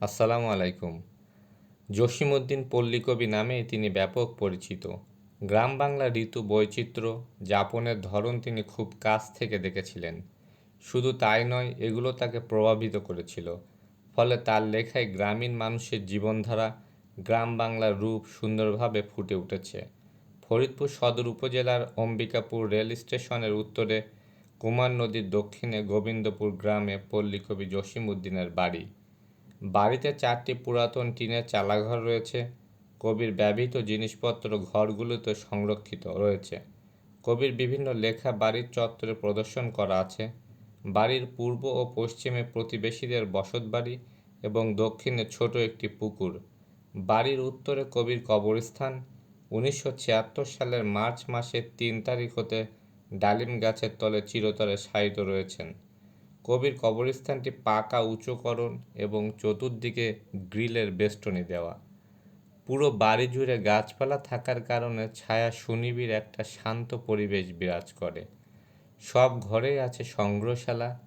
আসসালামু আলাইকুম। জসিমউদ্দিন পল্লীকবি নামেই তিনি ব্যাপক পরিচিত। গ্রাম বাংলার ঋতু বৈচিত্র্য যাপনের ধরন তিনি খুব কাছ থেকে দেখেছিলেন। শুধু তাই নয়, এগুলো তাকে প্রভাবিত করেছিল। ফলে তার লেখায় গ্রামীণ মানুষের জীবনধারা, গ্রাম বাংলার রূপ সুন্দরভাবে ফুটে উঠেছে। ফরিদপুর সদর উপজেলার অম্বিকাপুর রেল স্টেশনের উত্তরে কুমার নদীর দক্ষিণে গোবিন্দপুর গ্রামে পল্লীকবি জসিম উদ্দিনের বাড়ি। বাড়িতে চারটি পুরাতন টিনের চালাঘর রয়েছে। কবির ব্যবহৃত জিনিসপত্র ঘরগুলোতে সংরক্ষিত রয়েছে। কবির বিভিন্ন লেখা বাড়ির চত্বরে প্রদর্শন করা আছে। বাড়ির পূর্ব ও পশ্চিমে প্রতিবেশীদের বসতবাড়ি এবং দক্ষিণে ছোট একটি পুকুর। বাড়ির উত্তরে কবির কবরস্থান। উনিশশো ছিয়াত্তর সালের মার্চ মাসের তিন তারিখ হতে ডালিম গাছের তলে চিরতরে শায়িত রয়েছেন। কবির কবরস্থানটি পাকা উঁচুকরণ এবং চতুর্দিকে গ্রিলের বেষ্টনী দেওয়া। পুরো বাড়ি জুড়ে গাছপালা থাকার কারণে ছায়া সুনিবিড় একটা শান্ত পরিবেশ বিরাজ করে। সব ঘরেই আছে সংগ্রহশালা,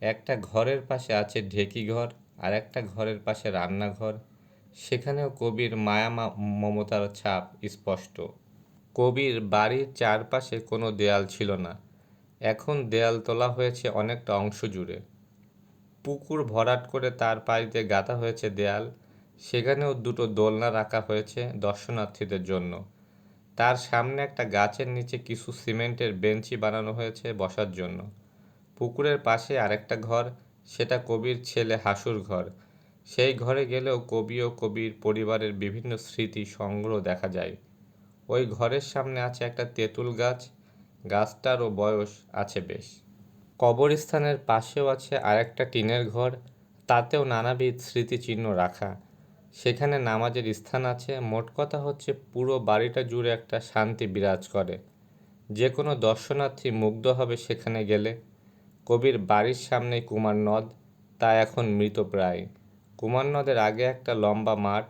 একটা ঘরের পাশে আছে ঢেকি ঘর আর একটা ঘরের পাশে রান্নাঘর। সেখানেও কবির মায়া মমতার ছাপ স্পষ্ট। কবির বাড়ির চারপাশে কোনো দেয়াল ছিল না। এখন দেয়াল তোলা হয়েছে অনেকটা অংশ জুড়ে। পুকুর ভরাট করে তার পাড়িতে গাঁথা হয়েছে দেয়াল। সেখানেও দুটো দোলনা রাখা হয়েছে দর্শনার্থীদের জন্য। তার সামনে একটা গাছের নিচে কিছু সিমেন্টের বেঞ্চি বানানো হয়েছে বসার জন্য। পুকুরের পাশে আরেকটা ঘর, সেটা কবির ছেলে হাসুর ঘর। সেই ঘরে গেলেও কবি ও কবির পরিবারের বিভিন্ন স্মৃতি, সংগ্রহ দেখা যায়। ওই ঘরের সামনে আছে একটা তেঁতুল গাছ গাছটারও বয়স আছে বেশ। কবরস্থানের পাশেও আছে আরেকটা টিনের ঘর, তাতেও নানাবিধ স্মৃতিচিহ্ন রাখা। সেখানে নামাজের স্থান আছে। মোট কথা হচ্ছে পুরো বাড়িটা জুড়ে একটা শান্তি বিরাজ করে। যে কোনো দর্শনার্থী মুগ্ধ হবে সেখানে গেলে। কবির বাড়ির সামনে কুমার নদ, তা এখন মৃতপ্রায় কুমার নদের আগে একটা লম্বা মাঠ।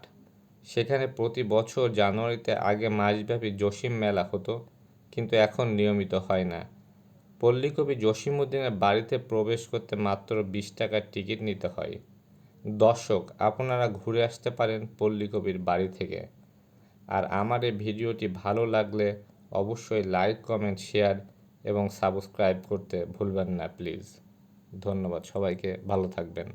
সেখানে প্রতি বছর জানুয়ারিতে আগে মাসব্যাপী জসিম মেলা হতো। কিন্তু এখন নিয়মিত হয় না। পল্লীকবি জসিমউদ্দিনের বাড়িতে প্রবেশ করতে মাত্র বিশ টাকার টিকিট নিতে হয়। দর্শক, আপনারা ঘুরে আসতে পারেন পল্লীকবির বাড়ি থেকে। আর আমার এই ভিডিওটি ভালো লাগলে অবশ্যই লাইক, কমেন্ট, শেয়ার এবং সাবস্ক্রাইব করতে ভুলবেন না, প্লিজ। ধন্যবাদ সবাইকে, ভালো থাকবেন।